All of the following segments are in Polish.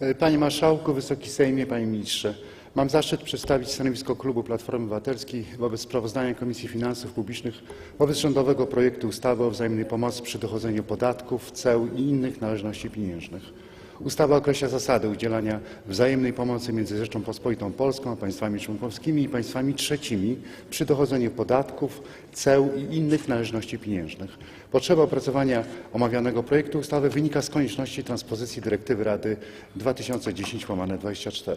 E, Panie Marszałku, Wysoki Sejmie, Panie Ministrze. Mam zaszczyt przedstawić stanowisko Klubu Platformy Obywatelskiej wobec sprawozdania Komisji Finansów Publicznych wobec rządowego projektu ustawy o wzajemnej pomocy przy dochodzeniu podatków, ceł i innych należności pieniężnych. Ustawa określa zasady udzielania wzajemnej pomocy między Rzecząpospolitą Polską a państwami członkowskimi i państwami trzecimi przy dochodzeniu podatków, ceł i innych należności pieniężnych. Potrzeba opracowania omawianego projektu ustawy wynika z konieczności transpozycji dyrektywy Rady 2010-24.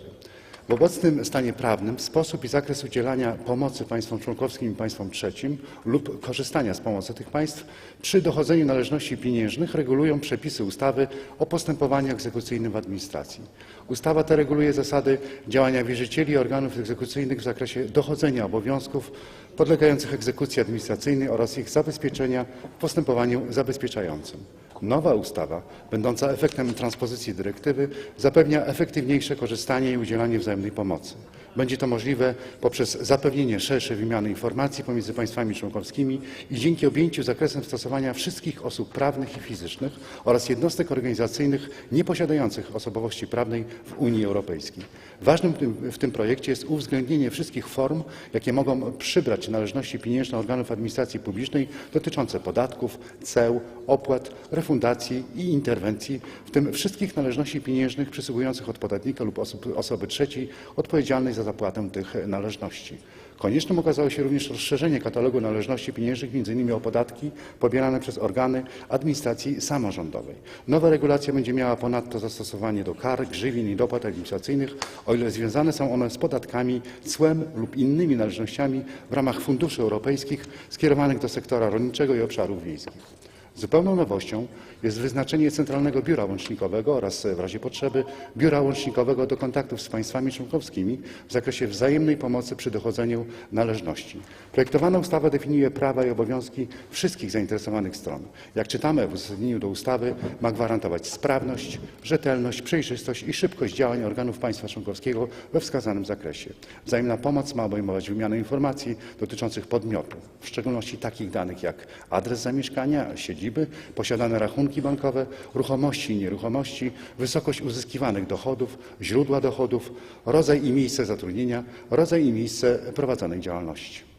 W obecnym stanie prawnym sposób i zakres udzielania pomocy państwom członkowskim i państwom trzecim lub korzystania z pomocy tych państw przy dochodzeniu należności pieniężnych regulują przepisy ustawy o postępowaniu egzekucyjnym w administracji. Ustawa ta reguluje zasady działania wierzycieli i organów egzekucyjnych w zakresie dochodzenia obowiązków podlegających egzekucji administracyjnej oraz ich zabezpieczenia w postępowaniu zabezpieczającym. Nowa ustawa, będąca efektem transpozycji dyrektywy, zapewnia efektywniejsze korzystanie i udzielanie wzajemnej pomocy. Będzie to możliwe poprzez zapewnienie szerszej wymiany informacji pomiędzy państwami członkowskimi i dzięki objęciu zakresem stosowania wszystkich osób prawnych i fizycznych oraz jednostek organizacyjnych nieposiadających osobowości prawnej w Unii Europejskiej. Ważnym w tym, projekcie jest uwzględnienie wszystkich form, jakie mogą przybrać należności pieniężne organów administracji publicznej dotyczące podatków, ceł, opłat, refundacji i interwencji, w tym wszystkich należności pieniężnych przysługujących od podatnika lub osoby trzeciej odpowiedzialnej za zapłatę tych należności. Koniecznym okazało się również rozszerzenie katalogu należności pieniężnych m.in. o podatki pobierane przez organy administracji samorządowej. Nowa regulacja będzie miała ponadto zastosowanie do kar, grzywien i dopłat administracyjnych, o ile związane są one z podatkami, cłem lub innymi należnościami w ramach funduszy europejskich skierowanych do sektora rolniczego i obszarów wiejskich. Zupełną nowością jest wyznaczenie Centralnego Biura Łącznikowego oraz w razie potrzeby Biura Łącznikowego do kontaktów z państwami członkowskimi w zakresie wzajemnej pomocy przy dochodzeniu należności. Projektowana ustawa definiuje prawa i obowiązki wszystkich zainteresowanych stron. Jak czytamy w uzasadnieniu do ustawy, ma gwarantować sprawność, rzetelność, przejrzystość i szybkość działań organów państwa członkowskiego we wskazanym zakresie. Wzajemna pomoc ma obejmować wymianę informacji dotyczących podmiotu, w szczególności takich danych jak adres zamieszkania, siedziby, posiadane rachunki bankowe, ruchomości i nieruchomości, wysokość uzyskiwanych dochodów, źródła dochodów, rodzaj i miejsce zatrudnienia, rodzaj i miejsce prowadzonej działalności.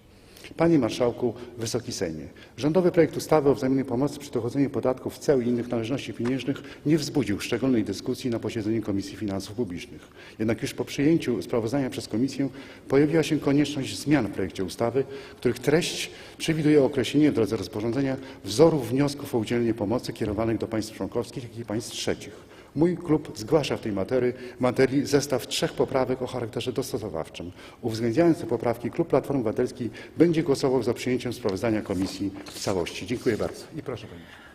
Panie Marszałku, Wysoki Sejmie, rządowy projekt ustawy o wzajemnej pomocy przy dochodzeniu podatków, ceł i innych należności pieniężnych nie wzbudził szczególnej dyskusji na posiedzeniu Komisji Finansów Publicznych. Jednak już po przyjęciu sprawozdania przez Komisję pojawiła się konieczność zmian w projekcie ustawy, których treść przewiduje określenie w drodze rozporządzenia wzorów wniosków o udzielenie pomocy kierowanych do państw członkowskich, jak i państw trzecich. Mój klub zgłasza w tej materii, materii zestaw trzech poprawek o charakterze dostosowawczym. Uwzględniając te poprawki, klub Platformy Obywatelskiej będzie głosował za przyjęciem sprawozdania komisji w całości. Dziękuję bardzo i proszę Panie.